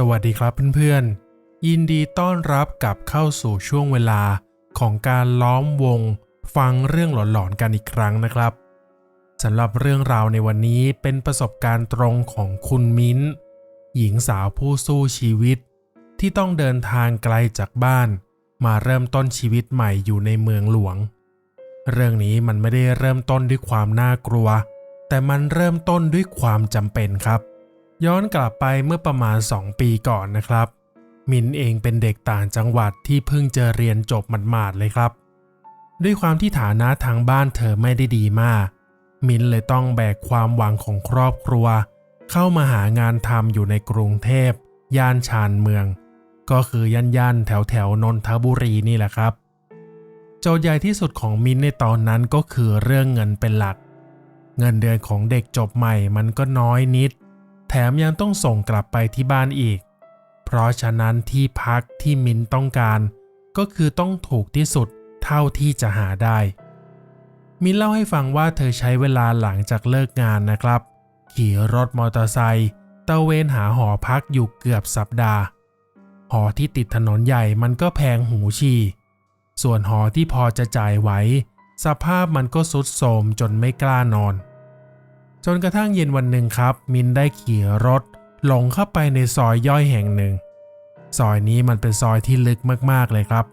สวัสดีครับเพื่อนๆ ยินดีต้อนรับกลับเข้าสู่ช่วงเวลาของการล้อมวง ฟังเรื่องหลอนๆกันอีกครั้งนะครับสำหรับเรื่องราวในวันนี้เป็นประสบการณ์ตรงของคุณมิ้น หญิงสาวผู้สู้ชีวิต ที่ต้องเดินทางไกลจากบ้าน มาเริ่มต้นชีวิตใหม่อยู่ในเมืองหลวง เรื่องนี้มันไม่ได้เริ่มต้นด้วยความน่ากลัว แต่มันเริ่มต้นด้วยความจำเป็นครับ ย้อนกลับไปเมื่อประมาณ 2 ปีก่อนนะครับ มินเองเป็นเด็กต่างจังหวัดที่เพิ่งจะเรียนจบหมาดๆเลยครับ ด้วยความที่ฐานะทางบ้านเธอไม่ได้ดีมาก มินเลยต้องแบกความหวังของครอบครัว เข้ามาหางานทำอยู่ในกรุงเทพ ย่านชานเมือง ก็คือย่านย่านแถวแถวนนทบุรีนี่แหละครับ โจทย์ใหญ่ที่สุดของมินในตอนนั้นก็คือเรื่องเงินเป็นหลัก เงินเดือนของเด็กจบใหม่มันก็น้อยนิด แถมยังต้องส่งกลับไปที่บ้านอีก เพราะฉะนั้นที่พักที่มินต้องการ ก็คือต้องถูกที่สุดเท่าที่จะหาได้ มินเล่าให้ฟังว่าเธอใช้เวลาหลังจากเลิกงานนะครับ ขี่รถมอเตอร์ไซค์ตะเวนหาหอพักอยู่เกือบสัปดาห์ หอที่ติดถนนใหญ่มันก็แพงหูชีส่วนหอที่พอจะจ่ายไหว สภาพมันก็สุดโทรมจนไม่กล้านอน จนกระทั่งเย็นวันหนึ่งครับ มินได้ขี่รถ หลงเข้าไปในซอยย่อยแห่งหนึ่ง ซอยนี้มันเป็นซอยที่ลึกมากๆเลยครับ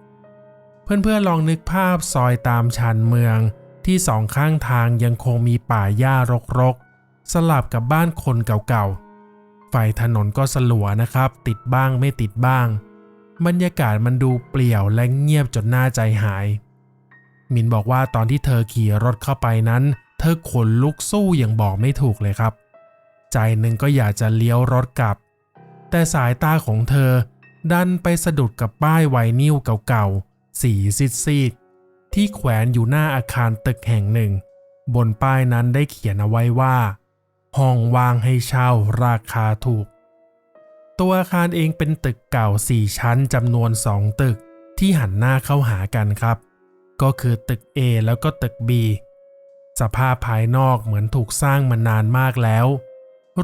เพื่อนๆลองนึกภาพซอยตามชานเมืองที่สองข้างทางยังคงมีป่าหญ้ารกๆ สลับกับบ้านคนเก่าๆ ไฟถนนก็สลัวนะครับ ติดบ้างไม่ติดบ้าง บรรยากาศมันดูเปลี่ยวและเงียบจนน่าใจหาย มินบอกว่าตอนที่เธอขี่รถเข้าไปนั้น เธอขนลุกสู้อย่างบอกไม่ถูกเลยครับ ใจหนึ่งก็อยากจะเลี้ยวรถกลับ แต่สายตาของเธอดันไปสะดุดกับป้ายไวนิลเก่าๆ สีซีดๆ ที่แขวนอยู่หน้าอาคารตึกแห่งหนึ่ง บนป้ายนั้นได้เขียนเอาไว้ว่า ห้องว่างให้เช่าราคาถูก ตัวอาคารเองเป็นตึกเก่า4ชั้นจำนวน2ตึกที่หันหน้าเข้าหากันครับ ก็คือตึก A แล้วก็ตึก B สภาพภายนอกเหมือนถูกสร้างมานานมากแล้ว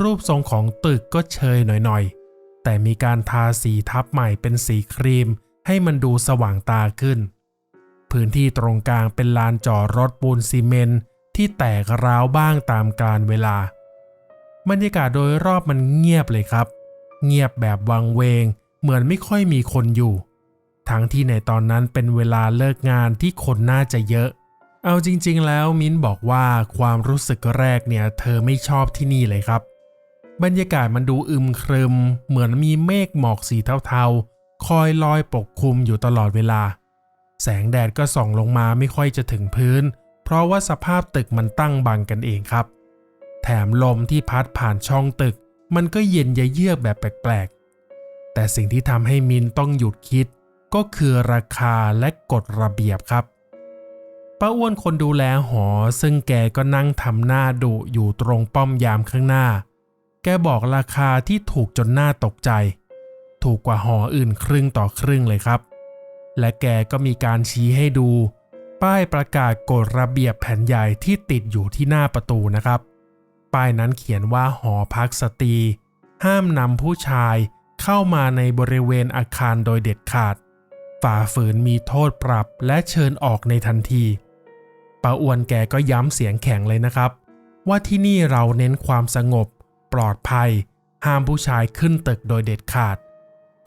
รูปทรงของตึกก็เชยหน่อยๆ แต่มีการทาสีทับใหม่เป็นสีครีม ให้มันดูสว่างตาขึ้น พื้นที่ตรงกลางเป็นลานจอดรถปูนซีเมนที่แตกร้าวบ้างตามกาลเวลา บรรยากาศโดยรอบมันเงียบเลยครับ เงียบแบบวังเวง เหมือนไม่ค่อยมีคนอยู่ ทั้งที่ในตอนนั้นเป็นเวลาเลิกงานที่คนน่าจะเยอะ เอาจริงๆ แล้วมิ้นบอกว่าความรู้สึกแรกเนี่ย เธอไม่ชอบที่นี่เลยครับ บรรยากาศมันดูอึมครึม เหมือนมีเมฆหมอกสีเทาๆ คอยลอยปกคลุมอยู่ตลอดเวลา แสงแดดก็ส่องลงมาไม่ค่อยจะถึงพื้น เพราะว่าสภาพตึกมันตั้งบังกันเองครับ แถมลมที่พัดผ่านช่องตึก มันก็เย็นยเยือกแบบแปลกๆ แต่สิ่งที่ทำให้มินต้องหยุดคิด ก็คือราคาและกฎระเบียบครับ ป้าอ้วนคนดูแลหอ ซึ่งแกก็นั่งทำหน้าดุอยู่ตรงป้อมยามข้างหน้า แกบอกราคาที่ถูกจนหน่าตกใจ ถูกกว่าหออื่นครึ่งต่อครึ่งเลยครับ และแกก็มีการชี้ให้ดู ป้ายประกาศกฎระเบียบแผ่นใหญ่ที่ติดอยู่ที่หน้าประตูนะครับ ป้ายนั้นเขียนว่าหอพักสตรี ห้ามนำผู้ชายเข้ามาในบริเวณอาคารโดยเด็ดขาด ฝ่าฝืนมีโทษปรับและเชิญออกในทันที ป้าอ้วนแกก็ย้ำเสียงแข็งเลยนะครับ ว่าที่นี่เราเน้นความสงบ ปลอดภัย ห้ามผู้ชายขึ้นตึกโดยเด็ดขาด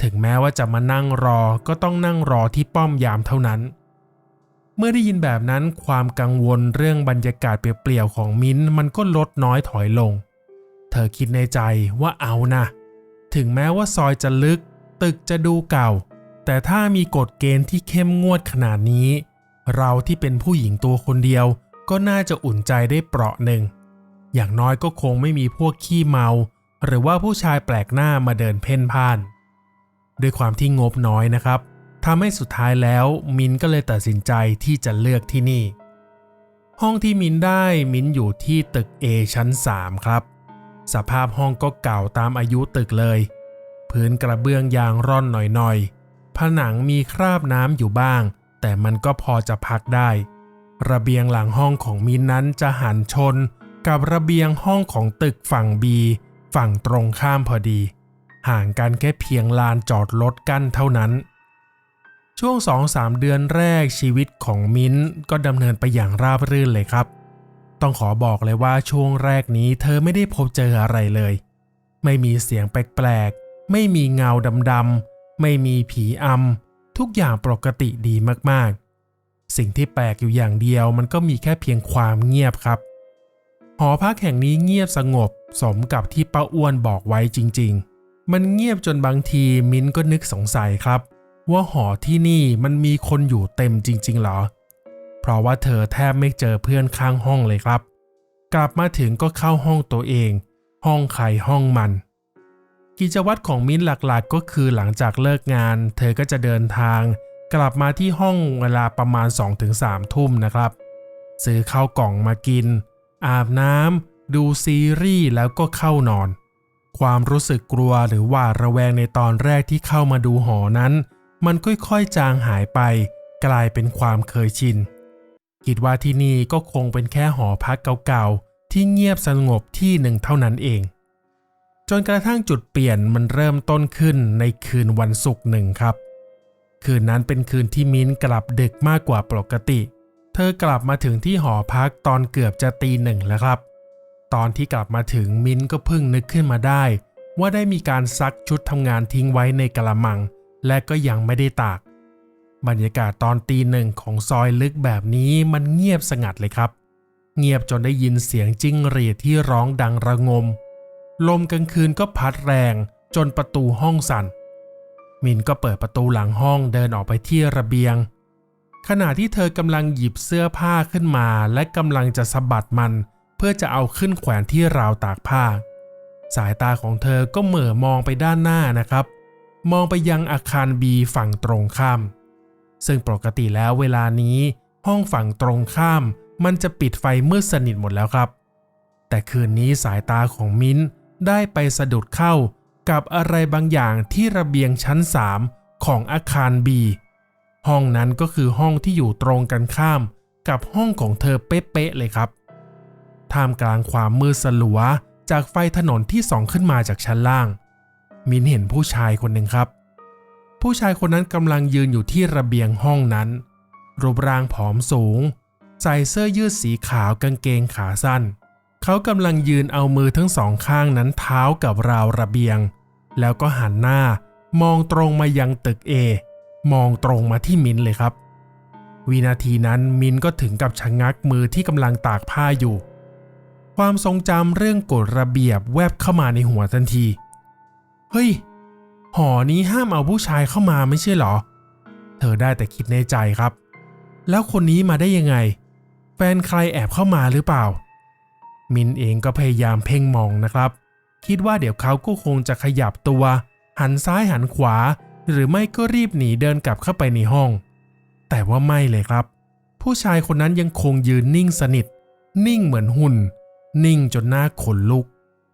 ถึงแม้ว่าจะมานั่งรอก็ต้องนั่งรอที่ป้อมยามเท่านั้น เมื่อได้ยินแบบนั้นความกังวลเรื่องบรรยากาศเปลี่ยวๆของมิ้นมันก็ลดน้อยถอยลง เธอคิดในใจว่าเอานะถึงแม้ว่าซอยจะลึก ตึกจะดูเก่า แต่ถ้ามีกฎเกณฑ์ที่เข้มงวดขนาดนี้ เราที่เป็นผู้หญิงตัวคนเดียวก็น่าจะอุ่นใจได้เปราะหนึ่ง อย่างน้อยก็คงไม่มีพวกขี้เมา หรือว่าผู้ชายแปลกหน้ามาเดินเพ่นพ่าน ด้วยความที่งบน้อยนะครับทำให้สุดท้ายแล้วมินก็เลยตัดสินใจที่จะเลือกที่นี่ ห้องที่มินได้มินอยู่ที่ตึก A ชั้น 3 ครับ สภาพห้องก็เก่าตามอายุตึกเลย พื้นกระเบื้องยางร่อนหน่อยๆผนังมีคราบน้ำอยู่บ้าง แต่มันก็พอจะพักได้ ระเบียงหลังห้องของมินนั้นจะหันชนกับระเบียงห้องของตึกฝั่ง B ฝั่งตรงข้ามพอดี ห่างกันแค่เพียงลานจอดรถกั้นเท่านั้น ช่วง2-3เดือนแรกชีวิตของมิ้นก็ดำเนินไปอย่างราบรื่นเลยครับ ต้องขอบอกเลยว่าช่วงแรกนี้เธอไม่ได้พบเจออะไรเลย ไม่มีเสียงแปลกๆ ไม่มีเงาดำๆ ไม่มีผีอำ ทุกอย่างปกติดีมากๆ สิ่งที่แปลกอยู่อย่างเดียวมันก็มีแค่เพียงความเงียบครับ หอพักแห่งนี้เงียบสงบสมกับที่ป้าอ้วนบอกไว้จริง ๆ มันเงียบจนบางทีมิ้นก็นึกสงสัยครับ ว่าหอที่นี่มันมีคนอยู่เต็มจริงๆเหรอ เพราะว่าเธอแทบไม่เจอเพื่อนข้างห้องเลยครับ กลับมาถึงก็เข้าห้องตัวเอง ห้องใครห้องมัน กิจวัตรของมิ้นหลักๆ ก็คือหลังจากเลิกงาน เธอก็จะเดินทาง กลับมาที่ห้องเวลาประมาณ 2-3 ทุ่มนะครับ ซื้อข้าวกล่องมากิน อาบน้ำดูซีรีส์แล้วก็เข้านอน ความรู้สึกกลัวหรือว่าระแวงในตอนแรกที่เข้ามาดูหอนั้น มันค่อยๆจางหายไป กลายเป็นความเคยชิน คิดว่าที่นี่ก็คงเป็นแค่หอพักเก่าๆที่เงียบสงบที่หนึ่งเท่านั้นเอง จนกระทั่งจุดเปลี่ยนมันเริ่มต้นขึ้นในคืนวันศุกร์หนึ่งครับ คืนนั้นเป็นคืนที่มิ้นกลับดึกมากกว่าปกติ เธอกลับมาถึงที่หอพักตอนเกือบจะตีหนึ่งแล้วครับ ตอนที่กลับมาถึงมิ้นก็เพิ่งนึกขึ้นมาได้ ว่าได้มีการซักชุดทำงานทิ้งไว้ในกระมัง และก็ยังไม่ได้ตาก บรรยากาศตอนตีหนึ่งของซอยลึกแบบนี้มันเงียบสงัดเลยครับ เงียบจนได้ยินเสียงจิ้งหรีดที่ร้องดังระงม ลมกลางคืนก็พัดแรงจนประตูห้องสั่น มินก็เปิดประตูหลังห้องเดินออกไปที่ระเบียง ขณะที่เธอกำลังหยิบเสื้อผ้าขึ้นมา และกำลังจะสะบัดมัน เพื่อจะเอาขึ้นแขวนที่ราวตากผ้า สายตาของเธอก็เหม่อมองไปด้านหน้านะครับ มองไปยังอาคารบีฝั่งตรงข้าม ซึ่งปกติแล้วเวลานี้ ห้องฝั่งตรงข้าม มันจะปิดไฟมืดสนิทหมดแล้วครับ แต่คืนนี้สายตาของมิ้น ได้ไปสะดุดเข้ากับอะไรบางอย่างที่ระเบียงชั้น 3 ของอาคารบีห้องนั้นก็คือห้องที่อยู่ตรงกันข้ามกับห้องของเธอเป๊ะๆเลยครับ ท่ามกลางความมืดสลัวจากไฟถนนที่ส่องขึ้นมาจากชั้นล่าง มินเห็นผู้ชายคนหนึ่งครับ ผู้ชายคนนั้นกำลังยืนอยู่ที่ระเบียงห้องนั้น รูปร่างผอมสูง ใส่เสื้อยืดสีขาวกางเกงขาสั้น เขากำลังยืนเอามือทั้งสองข้างนั้นเท้ากับราวระเบียง แล้วก็หันหน้ามองตรงมายังตึกเอมองตรงมาที่มินเลยครับ วินาทีนั้นมินก็ถึงกับชะงักมือที่กำลังตากผ้าอยู่ ความทรงจำเรื่องกฎระเบียบแวบเข้ามาในหัวทันที เฮ้ย หอนี้ห้ามเอาผู้ชายเข้ามาไม่ใช่เหรอ เธอได้แต่คิดในใจครับ แล้วคนนี้มาได้ยังไง แฟนใครแอบเข้ามาหรือเปล่า มินเองก็พยายามเพ่งมองนะครับ คิดว่าเดี๋ยวเขาก็คงจะขยับตัว หันซ้ายหันขวา หรือไม่ก็รีบหนีเดินกลับเข้าไปในห้อง แต่ว่าไม่เลยครับ ผู้ชายคนนั้นยังคงยืนนิ่งสนิท นิ่งเหมือนหุ่น นิ่งจนหน้าขนลุก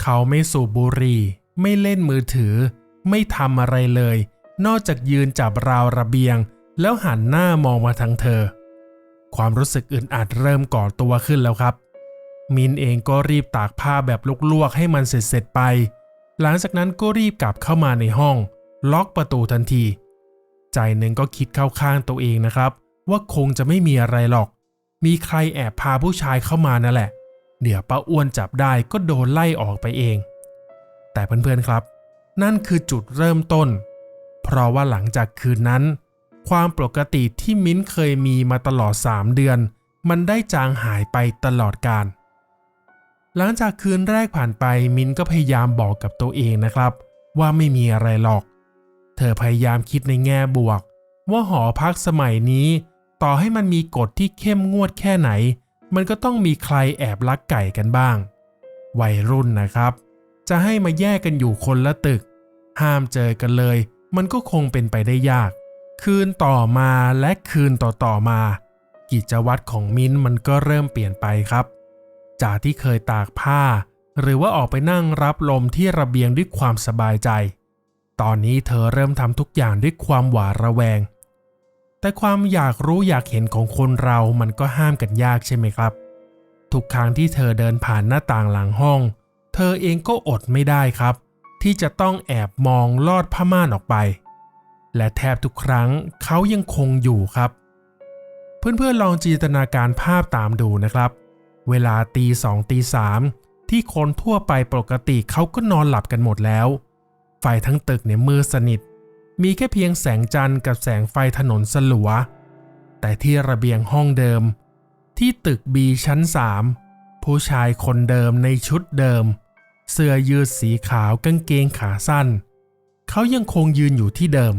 เขาไม่สูบบุหรี่ ไม่เล่นมือถือ ไม่ทำอะไรเลย นอกจากยืนจับราวระเบียง แล้วหันหน้ามองมาทางเธอ ความรู้สึกอึดอัดเริ่มก่อตัวขึ้นแล้วครับ มินเองก็รีบตากผ้าแบบลวกๆให้มันเสร็จๆไป หลังจากนั้นก็รีบกลับเข้ามาในห้อง ล็อกประตูทันที ใจหนึ่งก็คิดเข้าข้างตัวเองนะครับ ว่าคงจะไม่มีอะไรหรอก มีใครแอบพาผู้ชายเข้ามานั่นแหละ เดี๋ยวป้าอ้วนจับได้ก็โดนไล่ออกไปเอง แต่เพื่อนๆครับ นั่นคือจุดเริ่มต้น เพราะว่าหลังจากคืนนั้น ความปกติที่มิ้นเคยมีมาตลอด 3 เดือน มันได้จางหายไปตลอดการ หลังจากคืนแรกผ่านไปมินก็พยายามบอกกับตัวเองนะครับ ว่าไม่มีอะไรหรอก เธอพยายามคิดในแง่บวก ว่าหอพักสมัยนี้ ต่อให้มันมีกฎที่เข้มงวดแค่ไหน มันก็ต้องมีใครแอบลักไก่กันบ้าง วัยรุ่นนะครับ จะให้มาแยกกันอยู่คนละตึก ห้ามเจอกันเลย มันก็คงเป็นไปได้ยาก คืนต่อมาและคืนต่อๆมา กิจวัตรของมิ้นมันก็เริ่มเปลี่ยนไปครับ จากที่เคยตากผ้า หรือว่าออกไปนั่งรับลมที่ระเบียงด้วยความสบายใจ ตอนนี้เธอเริ่มทำทุกอย่างด้วยความหวาดระแวง แต่ความอยากรู้อยากเห็นของคนเรามันก็ห้ามกันยากใช่ไหมครับ ทุกครั้งที่เธอเดินผ่านหน้าต่างหลังห้อง เธอเองก็อดไม่ได้ครับ ที่จะต้องแอบมองลอดผ้าม่านออกไป และแทบทุกครั้งเขายังคงอยู่ครับเพื่อนๆลองจินตนาการภาพตามดูนะครับ เวลาตีสองตีสามที่คนทั่วไปปกติเขาก็นอนหลับกันหมดแล้ว ไฟทั้งตึกเนี่ยมืดสนิท มีแค่เพียงแสงจันทร์กับแสงไฟถนนสลัว แต่ที่ระเบียงห้องเดิม ที่ตึกบีชั้นสามผู้ชายคนเดิมในชุดเดิม เสื้อยืดสีขาวกางเกงขาสั้น เขายังคงยืนอยู่ที่เดิม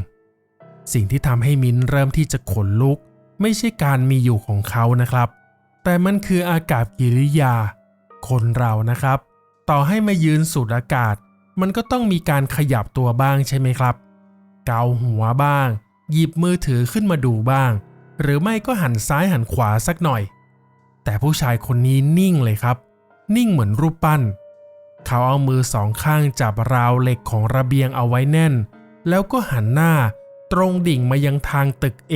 สิ่งที่ทำให้มิ้นเริ่มที่จะขนลุก ไม่ใช่การมีอยู่ของเขานะครับ แต่มันคืออากาศกิริยา คนเรานะครับ ต่อให้มายืนสูดอากาศ มันก็ต้องมีการขยับตัวบ้างใช่ไหมครับ เกาหัวบ้าง หยิบมือถือขึ้นมาดูบ้าง หรือไม่ก็หันซ้ายหันขวาสักหน่อย แต่ผู้ชายคนนี้นิ่งเลยครับ นิ่งเหมือนรูปปั้น เขาเอามือสองข้างจับราวเหล็กของระเบียงเอาไว้แน่น แล้วก็หันหน้าตรงดิ่งมายังทางตึก A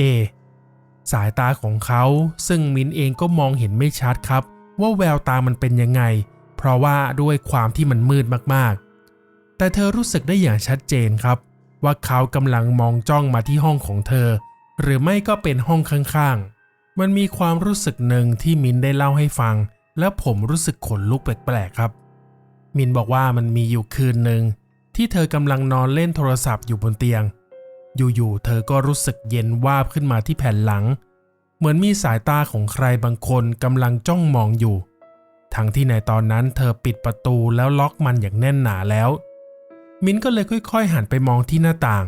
สายตาของเขาซึ่งมินเองก็มองเห็นไม่ชัดครับ ว่าแววตามันเป็นยังไง เพราะว่าด้วยความที่มันมืดมากๆ แต่เธอรู้สึกได้อย่างชัดเจนครับ ว่าเขากำลังมองจ้องมาที่ห้องของเธอ หรือไม่ก็เป็นห้องข้างๆ มันมีความรู้สึกหนึ่งที่มินได้เล่าให้ฟัง แล้วผมรู้สึกขนลุกแปลกๆครับ มินบอกว่ามันมีอยู่คืนหนึ่งที่เธอกำลังนอนเล่นโทรศัพท์อยู่บนเตียง อยู่ๆ เธอก็รู้สึกเย็นวาบขึ้นมาที่แผ่นหลัง เหมือนมีสายตาของใครบางคนกำลังจ้องมองอยู่ ทั้งที่ในตอนนั้นเธอปิดประตูแล้วล็อกมันอย่างแน่นหนาแล้ว มินก็เลยค่อย ๆ หันไปมองที่หน้าต่าง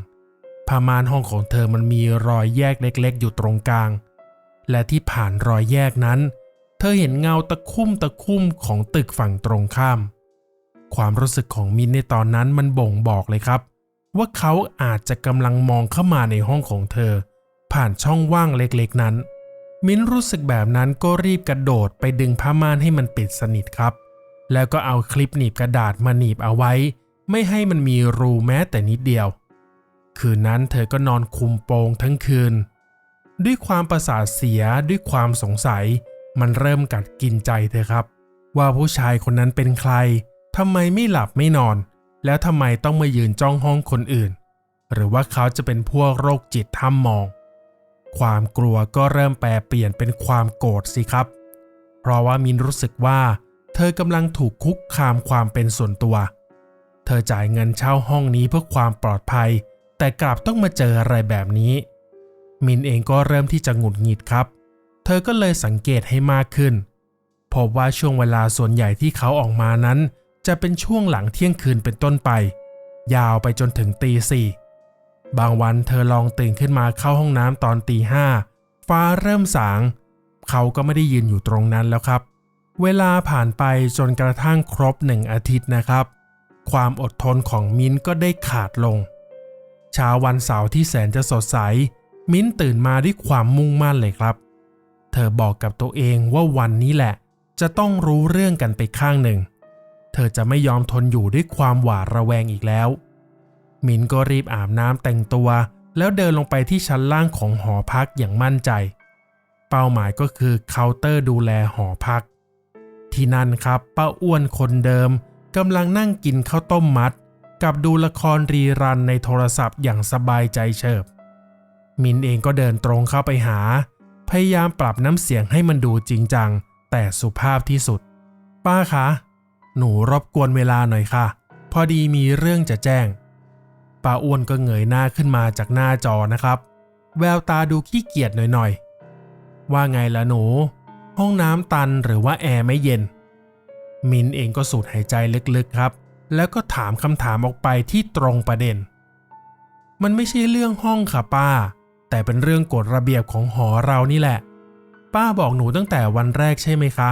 ผ้าม่านห้องของเธอมันมีรอยแยกเล็ก ๆ อยู่ตรงกลาง และที่ผ่านรอยแยกนั้น เธอเห็นเงาตะคุ่มตะคุ่มของตึกฝั่งตรงข้าม ความรู้สึกของมินในตอนนั้นมันบ่งบอกเลยครับ ว่าเขาอาจจะกำลังมองเข้ามาในห้องของเธอ ผ่านช่องว่างเล็กๆนั้น มิ้นรู้สึกแบบนั้นก็รีบกระโดดไปดึงผ้าม่านให้มันปิดสนิทครับ แล้วก็เอาคลิปหนีบกระดาษมาหนีบเอาไว้ ไม่ให้มันมีรูแม้แต่นิดเดียว คืนนั้นเธอก็นอนคุมโปงทั้งคืน ด้วยความประสาทเสียด้วยความสงสัย มันเริ่มกัดกินใจเธอครับ ว่าผู้ชายคนนั้นเป็นใครทำไมไม่หลับไม่นอน แล้วทำไมต้องมายืนจ้องห้องคนอื่น หรือว่าเขาจะเป็นพวกโรคจิตทำมอง ความกลัวก็เริ่มแปลเปลี่ยนเป็นความโกรธสิครับ เพราะว่ามินรู้สึกว่า เธอกำลังถูกคุกคามความเป็นส่วนตัว เธอจ่ายเงินเช่าห้องนี้เพื่อความปลอดภัย แต่กลับต้องมาเจออะไรแบบนี้ มินเองก็เริ่มที่จะหงุดหงิดครับ เธอก็เลยสังเกตให้มากขึ้นพบว่าช่วงเวลาส่วนใหญ่ที่เขาออกมานั้น จะเป็นช่วงหลังเที่ยงคืนเป็นต้นไป ยาวไปจนถึงตีสี่บางวันเธอลองตื่นขึ้นมาเข้าห้องน้ำตอนตีห้าฟ้าเริ่มสาง เขาก็ไม่ได้ยืนอยู่ตรงนั้นแล้วครับ เวลาผ่านไปจนกระทั่งครบหนึ่งอาทิตย์นะครับ ความอดทนของมิ้นก็ได้ขาดลง เช้าวันเสาร์ที่แสนจะสดใส มิ้นตื่นมาด้วยความมุ่งมั่นเลยครับ เธอบอกกับตัวเองว่าวันนี้แหละ จะต้องรู้เรื่องกันไปข้างหนึ่ง เธอจะไม่ยอมทนอยู่ด้วยความหวาดระแวงอีกแล้ว มินก็รีบอาบน้ำแต่งตัว แล้วเดินลงไปที่ชั้นล่างของหอพักอย่างมั่นใจ เป้าหมายก็คือเคาน์เตอร์ดูแลหอพัก ที่นั่นครับป้าอ้วนคนเดิมกำลังนั่งกินข้าวต้มมัด กับดูละครรีรันในโทรศัพท์อย่างสบายใจเฉิบ มินเองก็เดินตรงเข้าไปหา พยายามปรับน้ำเสียงให้มันดูจริงจัง แต่สุภาพที่สุด ป้าคะ หนูรบกวนเวลาหน่อยค่ะ พอดีมีเรื่องจะแจ้งป้าอ้วนก็เงยหน้าขึ้นมาจากหน้าจอนะครับ แววตาดูขี้เกียจหน่อยๆ ว่าไงล่ะหนู ห้องน้ำตันหรือว่าแอร์ไม่เย็น มินเองก็สูดหายใจลึกๆครับ แล้วก็ถามคำถามออกไปที่ตรงประเด็น มันไม่ใช่เรื่องห้องค่ะป้า แต่เป็นเรื่องกฎระเบียบของหอเรานี่แหละ ป้าบอกหนูตั้งแต่วันแรกใช่ไหมคะ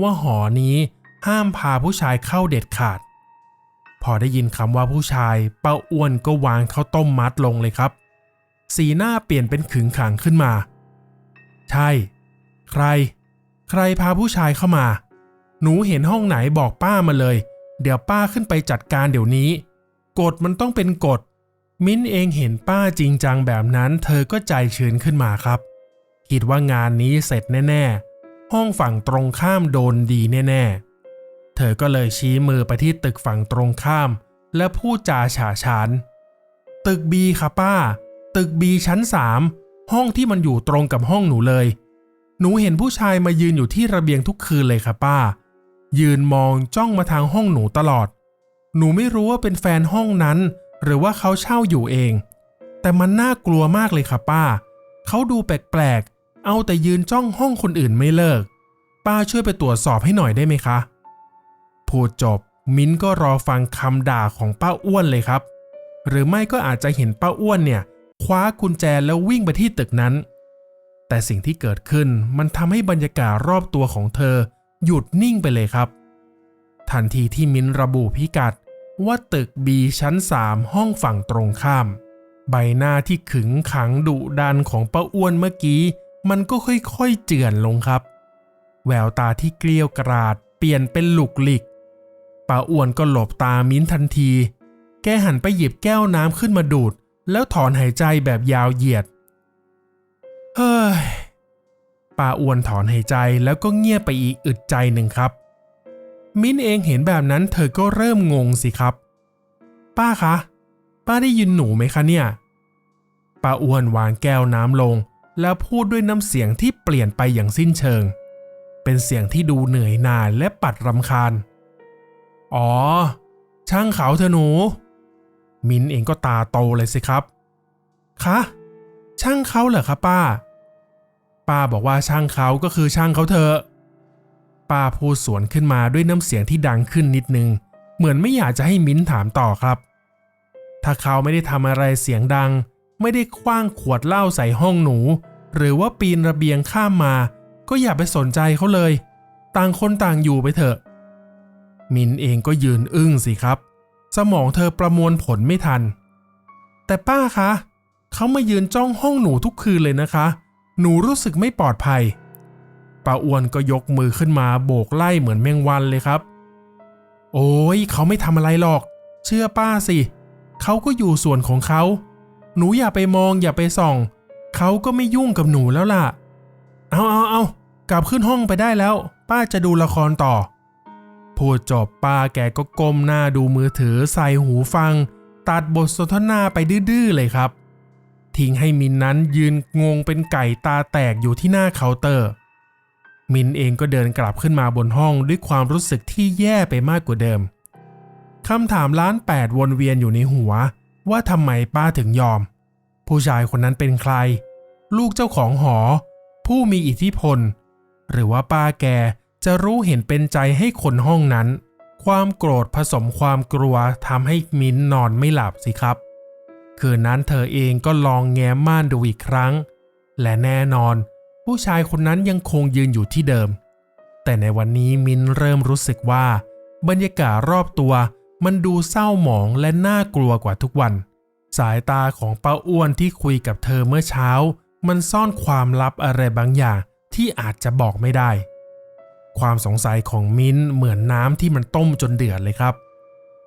ว่าหอนี้ ห้ามพาผู้ชายเข้าเด็ดขาด พอได้ยินคำว่าผู้ชายป้าอ้วนก็วางข้าวต้มมัดลงเลยครับ สีหน้าเปลี่ยนเป็นขึงขังขึ้นมา ใช่ ใคร ใครพาผู้ชายเข้ามา หนูเห็นห้องไหนบอกป้ามาเลย เดี๋ยวป้าขึ้นไปจัดการเดี๋ยวนี้ กฎมันต้องเป็นกฎ มิ้นเองเห็นป้าจริงจังแบบนั้น เธอก็ใจชื้นขึ้นมาครับ คิดว่างานนี้เสร็จแน่ ๆ ห้องฝั่งตรงข้ามโดนดีแน่ ๆ อก็เลยชี้มือไปที่ตึกฝั่งตรงข้าม และพูดจาฉาฉาน ตึกบีค่ะป้า ตึกบีชั้นสามห้องที่มันอยู่ตรงกับห้องหนูเลย หนูเห็นผู้ชายมายืนอยู่ที่ระเบียงทุกคืนเลยค่ะป้า ยืนมองจ้องมาทางห้องหนูตลอด หนูไม่รู้ว่าเป็นแฟนห้องนั้น หรือว่าเขาเช่าอยู่เอง แต่มันน่ากลัวมากเลยค่ะป้า เขาดูแปลกๆ เอาแต่ยืนจ้องห้องคนอื่นไม่เลิก ป้าช่วยไปตรวจสอบให้หน่อยได้ไหมคะ พูดจบ มิ้นก็รอฟังคำด่าของป้าอ้วนเลยครับ หรือไม่ก็อาจจะเห็นป้าอ้วนเนี่ย คว้ากุญแจแล้ววิ่งไปที่ตึกนั้น แต่สิ่งที่เกิดขึ้นมันทำให้บรรยากาศรอบตัวของเธอ หยุดนิ่งไปเลยครับ ทันทีที่มิ้นระบุพิกัดว่าตึก B ชั้น 3 ห้องฝั่งตรงข้าม ใบหน้าที่ขึงขังดุดันของป้าอ้วนเมื่อกี้ มันก็ค่อยๆเจือนลงครับ แววตาที่เกลียวกราด เปลี่ยนเป็นหลุกหลิก ป้าอ้วนก็หลบตามิ้นทันที แกหันไปหยิบแก้วน้ำขึ้นมาดูด แล้วถอนหายใจแบบยาวเหยียด เฮ้ยป้าอ้วนถอนหายใจแล้วก็เงียบไปอีกอึดใจหนึ่งครับ มิ้นเองเห็นแบบนั้นเธอก็เริ่มงงสิครับ ป้าคะ ป้าได้ยินหนูไหมคะเนี่ยป้าอ้วนวางแก้วน้ำลง แล้วพูดด้วยน้ำเสียงที่เปลี่ยนไปอย่างสิ้นเชิง เป็นเสียงที่ดูเหนื่อยหน่ายและปัดรำคาญ อ๋อ ช่างเขาเธอหนู มินเองก็ตาโตเลยสิครับ คะ ช่างเขาเหรอคะป้า ป้าบอกว่าช่างเขาก็คือช่างเขาเถอะ ป้าพูดสวนขึ้นมาด้วยน้ำเสียงที่ดังขึ้นนิดนึง เหมือนไม่อยากจะให้มิ้นถามต่อครับ ถ้าเขาไม่ได้ทำอะไรเสียงดัง ไม่ได้คว้างขวดเหล้าใส่ห้องหนู หรือว่าปีนระเบียงข้ามมา ก็อย่าไปสนใจเขาเลย ต่างคนต่างอยู่ไปเถอะ มินเองก็ยืนอึ้งสิครับ สมองเธอประมวลผลไม่ทัน แต่ป้าคะเขามายืนจ้องห้องหนูทุกคืนเลยนะคะ หนูรู้สึกไม่ปลอดภัยป้าอ้วนก็ยกมือขึ้นมาโบกไล่เหมือนแมงวันเลยครับ โอ้ยเขาไม่ทำอะไรหรอก เชื่อป้าสิเขาก็อยู่ส่วนของเขา หนูอย่าไปมองอย่าไปส่อง เขาก็ไม่ยุ่งกับหนูแล้วล่ะ เอาเอาเอากลับขึ้นห้องไปได้แล้ว ป้าจะดูละครต่อ พูดจบป้าแกก็ก้มหน้าดูมือถือใส่หูฟัง ตัดบทสนทนาไปดื้อๆเลยครับ ทิ้งให้มินนั้นยืนงงเป็นไก่ตาแตกอยู่ที่หน้าเคาน์เตอร์ มินเองก็เดินกลับขึ้นมาบนห้องด้วยความรู้สึกที่แย่ไปมากกว่าเดิมคำถามล้านแปดวนเวียนอยู่ในหัว ว่าทำไมป้าถึงยอม ผู้ชายคนนั้นเป็นใคร ลูกเจ้าของหอ ผู้มีอิทธิพล หรือว่าป้าแก จะรู้เห็นเป็นใจให้คนห้องนั้น ความโกรธผสมความกลัวทำให้มิ้นนอนไม่หลับสิครับ คืนนั้นเธอเองก็ลองแง้มม่านดูอีกครั้ง และแน่นอน ผู้ชายคนนั้นยังคงยืนอยู่ที่เดิม แต่ในวันนี้มินเริ่มรู้สึกว่า บรรยากาศรอบตัวมันดูเศร้าหมองและน่ากลัวกว่าทุกวัน สายตาของป้าอ้วนที่คุยกับเธอเมื่อเช้า มันซ่อนความลับอะไรบางอย่างที่อาจจะบอกไม่ได้ ความสงสัยของมิ้นเหมือนน้ำที่มันต้มจนเดือดเลยครับ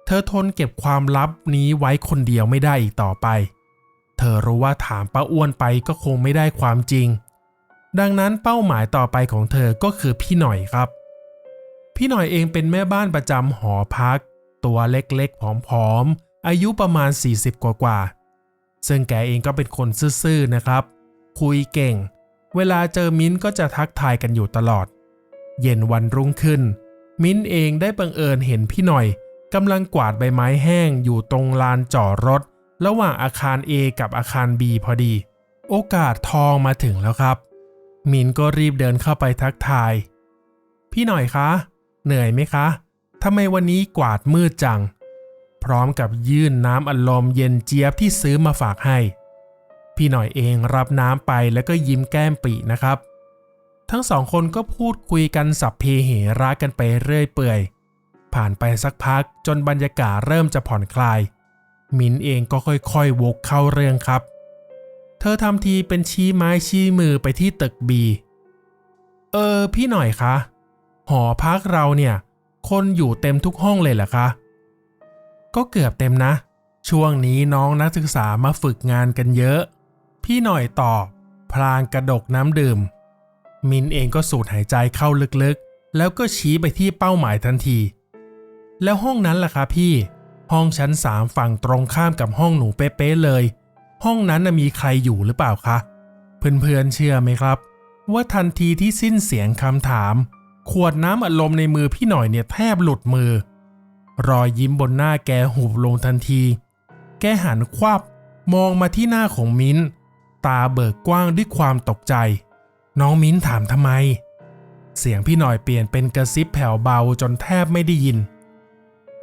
เธอทนเก็บความลับนี้ไว้คนเดียวไม่ได้อีกต่อไป เธอรู้ว่าถามป้าอ้วนไปก็คงไม่ได้ความจริง ดังนั้นเป้าหมายต่อไปของเธอก็คือพี่หน่อยครับ พี่หน่อยเองเป็นแม่บ้านประจำหอพัก ตัวเล็กๆ ผอมๆ อายุประมาณ 40 กว่าๆ ซึ่งแกเองก็เป็นคนซื่อๆนะครับ คุยเก่ง เวลาเจอมิ้นก็จะทักทายกันอยู่ตลอด เย็นวันรุ่งขึ้น มิ้นเองได้บังเอิญเห็นพี่หน่อยกำลังกวาดใบไม้แห้งอยู่ตรงลานจอดรถ ระหว่างอาคาร A กับอาคาร B พอดี โอกาสทองมาถึงแล้วครับ มินก็รีบเดินเข้าไปทักทาย พี่หน่อยคะ เหนื่อยไหมคะทำไมวันนี้กวาดมืดจัง พร้อมกับยื่นน้ำอัดลมเย็นเจี๊ยบที่ซื้อมาฝากให้ พี่หน่อยเองรับน้ำไปแล้วก็ยิ้มแก้มปีนะครับ ทั้งสองคนก็พูดคุยกันสับเพเหระกันไปเรื่อยเปื่อย ผ่านไปสักพักจนบรรยากาศเริ่มจะผ่อนคลาย มินเองก็ค่อยๆ วกเข้าเรื่องครับ เธอทำทีเป็นชี้ไม้ชี้มือไปที่ตึกบี เออ พี่หน่อยคะ หอพักเราเนี่ย คนอยู่เต็มทุกห้องเลยเหรอคะ ก็เกือบเต็มนะ ช่วงนี้น้องนักศึกษามาฝึกงานกันเยอะ พี่หน่อยตอบพลางกระดกน้ำดื่ม มินเองก็สูดหายใจเข้าลึกๆ แล้วก็ชี้ไปที่เป้าหมายทันที แล้วห้องนั้นล่ะคะพี่ ห้องชั้นสามฝั่งตรงข้ามกับห้องหนูเป๊ะๆเลย ห้องนั้นมีใครอยู่หรือเปล่าคะ เพื่อนๆเชื่อไหมครับ ว่าทันทีที่สิ้นเสียงคำถาม ขวดน้ำอัดลมในมือพี่หน่อยเนี่ยแทบหลุดมือ รอยยิ้มบนหน้าแกหุบลงทันที แกหันควับมองมาที่หน้าของมิ้นตาเบิกกว้างด้วยความตกใจ น้องมิ้นถามทำไม เสียงพี่หน่อยเปลี่ยนเป็นกระซิบแผ่วเบาจนแทบไม่ได้ยิน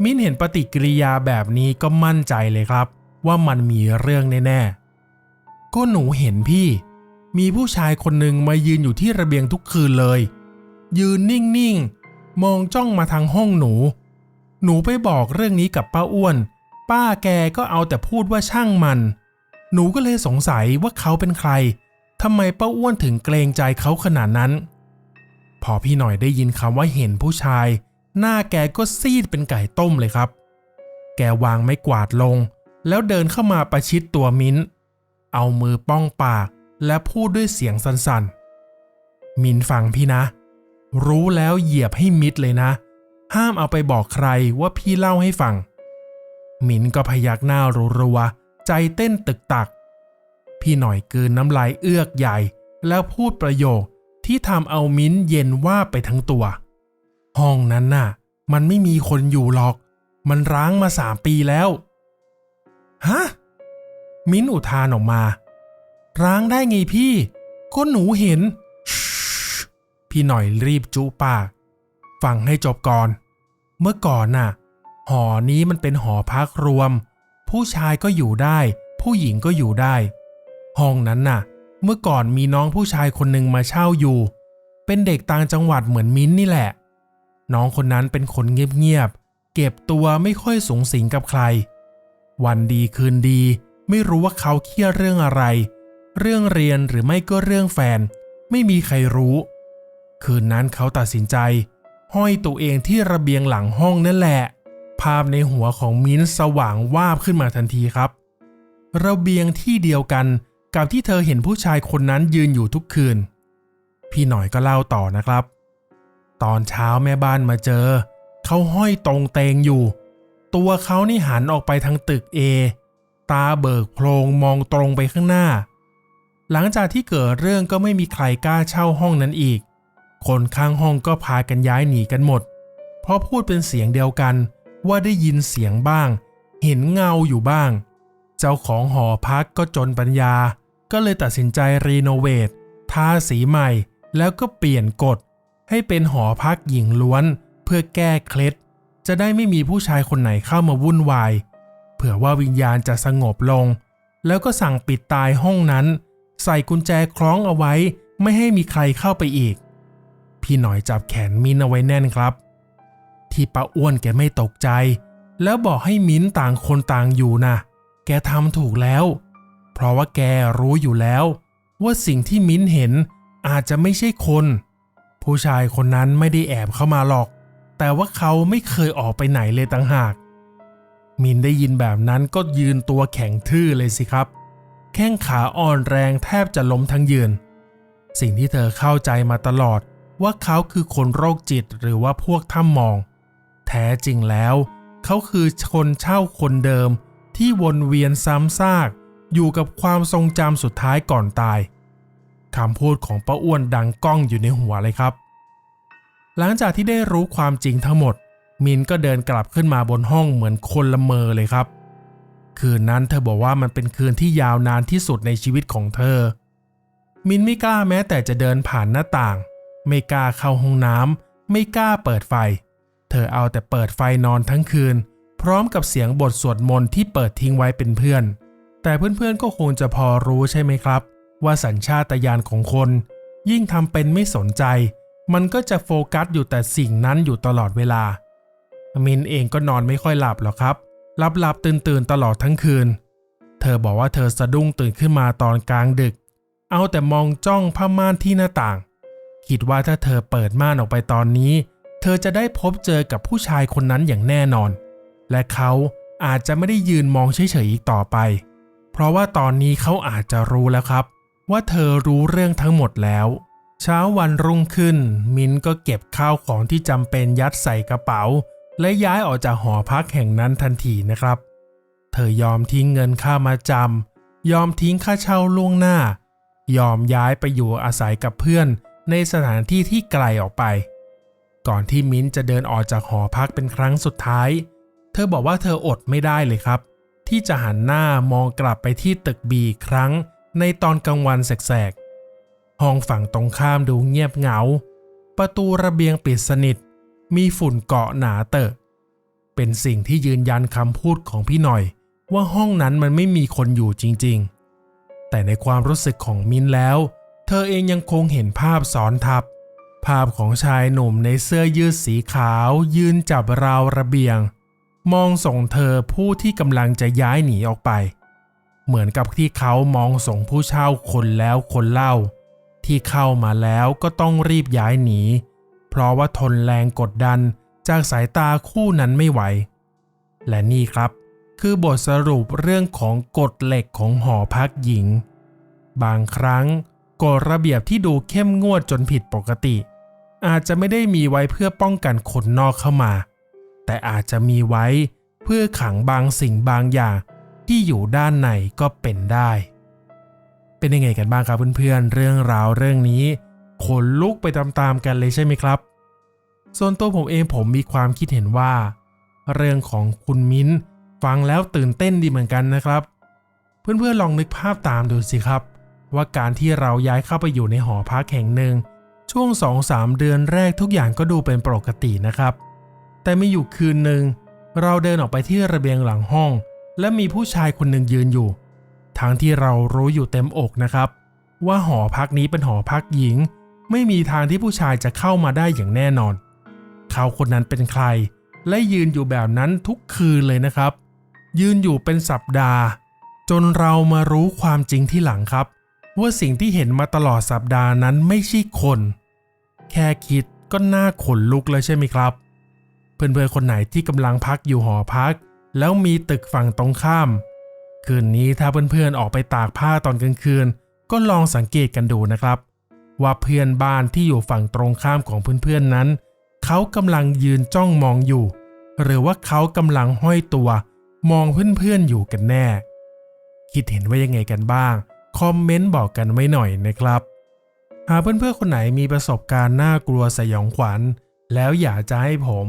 มิ้นเห็นปฏิกิริยาแบบนี้ก็มั่นใจเลยครับ ว่ามันมีเรื่องแน่ๆ ก็หนูเห็นพี่ มีผู้ชายคนหนึ่งมายืนอยู่ที่ระเบียงทุกคืนเลย ยืนนิ่งๆ มองจ้องมาทางห้องหนู หนูไปบอกเรื่องนี้กับป้าอ้วน ป้าแกก็เอาแต่พูดว่าช่างมัน หนูก็เลยสงสัยว่าเขาเป็นใคร ทำไมป้าอ้วนถึงเกรงใจเขาขนาดนั้น พอพี่หน่อยได้ยินคำว่าเห็นผู้ชาย หน้าแกก็ซีดเป็นไก่ต้มเลยครับ แกวางไม้กวาดลง แล้วเดินเข้ามาประชิดตัวมิ้น เอามือป้องปากและพูดด้วยเสียงสั่นๆ มินฟังพี่นะ รู้แล้วเหยียบให้มิดเลยนะ ห้ามเอาไปบอกใครว่าพี่เล่าให้ฟัง มินก็พยักหน้ารัวๆใจเต้นตึกตัก พี่หน่อยเกินน้ำลายเอื้อกใหญ่ แล้วพูดประโยคที่ทำเอามิ้นเย็นว่าไปทั้งตัว ห้องนั้นน่ะ มันไม่มีคนอยู่หรอก มันร้างมาสามปีแล้ว ฮะ มิ้นอุทานออกมา ร้างได้ไงพี่ ก็หนูเห็น พี่หน่อยรีบจุปาก ฟังให้จบก่อน เมื่อก่อนน่ะ หอนี้มันเป็นหอพักรวม ผู้ชายก็อยู่ได้ ผู้หญิงก็อยู่ได้ ห้องนั้นน่ะ เมื่อก่อนมีน้องผู้ชายคนหนึ่งมาเช่าอยู่ เป็นเด็กต่างจังหวัดเหมือนมิ้นนี่แหละ น้องคนนั้นเป็นคนเงียบๆ เก็บตัวไม่ค่อยสูงสิงกับใคร วันดีคืนดี ไม่รู้ว่าเขาเครียดเรื่องอะไร เรื่องเรียนหรือไม่ก็เรื่องแฟน ไม่มีใครรู้ คืนนั้นเขาตัดสินใจ ห้อยตัวเองที่ระเบียงหลังห้องนั่นแหละ ภาพในหัวของมิ้นสว่างวาบขึ้นมาทันทีครับ ระเบียงที่เดียวกัน กับที่เธอเห็นผู้ชายคนนั้นยืนอยู่ทุกคืน พี่หน่อยก็เล่าต่อนะครับ ตอนเช้าแม่บ้านมาเจอ เขาห้อยตรงเตงอยู่ ตัวเขานี่หันออกไปทางตึกเอตาเบิกโพลงมองตรงไปข้างหน้า หลังจากที่เกิดเรื่องก็ไม่มีใครกล้าเช่าห้องนั้นอีก คนข้างห้องก็พากันย้ายหนีกันหมด เพราะพูดเป็นเสียงเดียวกันว่าได้ยินเสียงบ้าง เห็นเงาอยู่บ้าง เจ้าของหอพักก็จนปัญญา ก็เลยตัดสินใจรีโนเวททาสีใหม่ แล้วก็เปลี่ยนกฎ ให้เป็นหอพักหญิงล้วน เพื่อแก้เคล็ด จะได้ไม่มีผู้ชายคนไหนเข้ามาวุ่นวาย เผื่อว่าวิญญาณจะสงบลง แล้วก็สั่งปิดตายห้องนั้น ใส่กุญแจคล้องเอาไว้ ไม่ให้มีใครเข้าไปอีก พี่หน่อยจับแขนมินเอาไว้แน่นครับ ที่ป้าอ้วนแกไม่ตกใจ แล้วบอกให้มิ้นต่างคนต่างอยู่นะแกทำถูกแล้ว เพราะว่าแกรู้อยู่แล้ว ว่าสิ่งที่มิ้นเห็นอาจจะไม่ใช่คน ผู้ชายคนนั้นไม่ได้แอบเข้ามาหรอก แต่ว่าเขาไม่เคยออกไปไหนเลยต่างหาก มินได้ยินแบบนั้นก็ยืนตัวแข็งทื่อเลยสิครับ แข้งขาอ่อนแรงแทบจะล้มทั้งยืน สิ่งที่เธอเข้าใจมาตลอดว่าเขาคือคนโรคจิตหรือว่าพวกถ้ำมอง แท้จริงแล้ว เขาคือคนเช่าคนเดิมที่วนเวียนซ้ำซาก อยู่กับความทรงจำสุดท้ายก่อนตายคำพูดของป้าอ้วนดังก้องอยู่ในหัวเลยครับ หลังจากที่ได้รู้ความจริงทั้งหมด มินก็เดินกลับขึ้นมาบนห้องเหมือนคนละเมอเลยครับ คืนนั้นเธอบอกว่ามันเป็นคืนที่ยาวนานที่สุดในชีวิตของเธอ มินไม่กล้าแม้แต่จะเดินผ่านหน้าต่าง ไม่กล้าเข้าห้องน้ำไม่กล้าเปิดไฟ เธอเอาแต่เปิดไฟนอนทั้งคืน พร้อมกับเสียงบทสวดมนต์ที่เปิดทิ้งไว้เป็นเพื่อน แต่เพื่อนๆก็คงจะพอรู้ใช่ไหมครับ ว่าสัญชาตญาณของคน ยิ่งทำเป็นไม่สนใจ มันก็จะโฟกัสอยู่แต่สิ่งนั้นอยู่ตลอดเวลามินเองก็นอนไม่ค่อยหลับหรอกครับหลับหลับตื่นตื่นตลอดทั้งคืน เธอบอกว่าเธอสะดุ้งตื่นขึ้นมาตอนกลางดึก เอาแต่มองจ้องผ้าม่านที่หน้าต่าง คิดว่าถ้าเธอเปิดม่านออกไปตอนนี้ เธอจะได้พบเจอกับผู้ชายคนนั้นอย่างแน่นอน และเขาอาจจะไม่ได้ยืนมองเฉยๆอีกต่อไป เพราะว่าตอนนี้เขาอาจจะรู้แล้วครับ ว่าเธอรู้เรื่องทั้งหมดแล้ว เช้าวันรุ่งขึ้น มินก็เก็บข้าวของที่จำเป็นยัดใส่กระเป๋า และย้ายออกจากหอพักแห่งนั้นทันทีนะครับ เธอยอมทิ้งเงินค่ามาจำยอมทิ้งค่าเช่าล่วงหน้า ยอมย้ายไปอยู่อาศัยกับเพื่อนในสถานที่ที่ไกลออกไป ก่อนที่มิ้นจะเดินออกจากหอพักเป็นครั้งสุดท้าย เธอบอกว่าเธออดไม่ได้เลยครับ ที่จะหันหน้ามองกลับไปที่ตึกบีอีกครั้งในตอนกลางวันแสกๆ ห้องฝั่งตรงข้ามดูเงียบเหงา ประตูระเบียงปิดสนิท มีฝุ่นเกาะหนาเตอะ เป็นสิ่งที่ยืนยันคำพูดของพี่หน่อย ว่าห้องนั้นมันไม่มีคนอยู่จริงๆ แต่ในความรู้สึกของมินแล้ว เธอเองยังคงเห็นภาพซ้อนทับ ภาพของชายหนุ่มในเสื้อยืดสีขาว ยืนจับราวระเบียง มองส่งเธอผู้ที่กำลังจะย้ายหนีออกไป เหมือนกับที่เขามองส่งผู้เช่าคนแล้วคนเล่า ที่เข้ามาแล้วก็ต้องรีบย้ายหนี เพราะว่าทนแรงกดดันจากสายตาคู่นั้นไม่ไหว และนี่ครับ คือบทสรุปเรื่องของกฎเหล็กของหอพักหญิง บางครั้งกฎระเบียบที่ดูเข้มงวดจนผิดปกติ อาจจะไม่ได้มีไว้เพื่อป้องกันคนนอกเข้ามา แต่อาจจะมีไว้เพื่อขังบางสิ่งบางอย่างที่อยู่ด้านในก็เป็นได้ เป็นยังไงกันบ้างครับเพื่อนๆ เรื่องราวเรื่องนี้ขนลุกไปตามๆกันเลยใช่ไหมครับ ส่วนตัวผมเองผมมีความคิดเห็นว่า เรื่องของคุณมิ้นฟังแล้วตื่นเต้นดีเหมือนกันนะครับ เพื่อนๆลองนึกภาพตามดูสิครับ ว่าการที่เราย้ายเข้าไปอยู่ในหอพักแห่งหนึ่ง ช่วง 2-3 เดือนแรกทุกอย่างก็ดูเป็นปกตินะครับ แต่มีอยู่คืนหนึ่งเราเดินออกไปที่ระเบียงหลังห้อง และมีผู้ชายคนหนึ่งยืนอยู่ทั้งที่เรารู้อยู่เต็มอกนะครับ ว่าหอพักนี้เป็นหอพักหญิง ไม่มีทางที่ผู้ชายจะเข้ามาได้อย่างแน่นอน เขาคนนั้นเป็นใคร และยืนอยู่แบบนั้นทุกคืนเลยนะครับ ยืนอยู่เป็นสัปดาห์ จนเรามารู้ความจริงที่หลังครับ ว่าสิ่งที่เห็นมาตลอดสัปดาห์นั้นไม่ใช่คน แค่คิดก็น่าขนลุกแล้วใช่ไหมครับ เพื่อนๆคนไหนที่กำลังพักอยู่หอพัก แล้วมีตึกฝั่งตรงข้าม คืนนี้ถ้าเพื่อนๆออกไปตากผ้าตอนกลางคืน ก็ลองสังเกตกันดูนะครับ ว่าเพื่อนบ้านที่อยู่ฝั่งตรงข้ามของเพื่อนๆนั้น เขากำลังยืนจ้องมองอยู่ หรือว่าเขากำลังห้อยตัว มองเพื่อนๆอยู่กันแน่ คิดเห็นว่ายังไงกันบ้าง คอมเมนต์บอกกันไว้หน่อยนะครับ หากเพื่อนๆคนไหนมีประสบการณ์น่ากลัวสยองขวัญ แล้วอยากจะให้ผม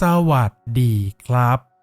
สวัสดีครับ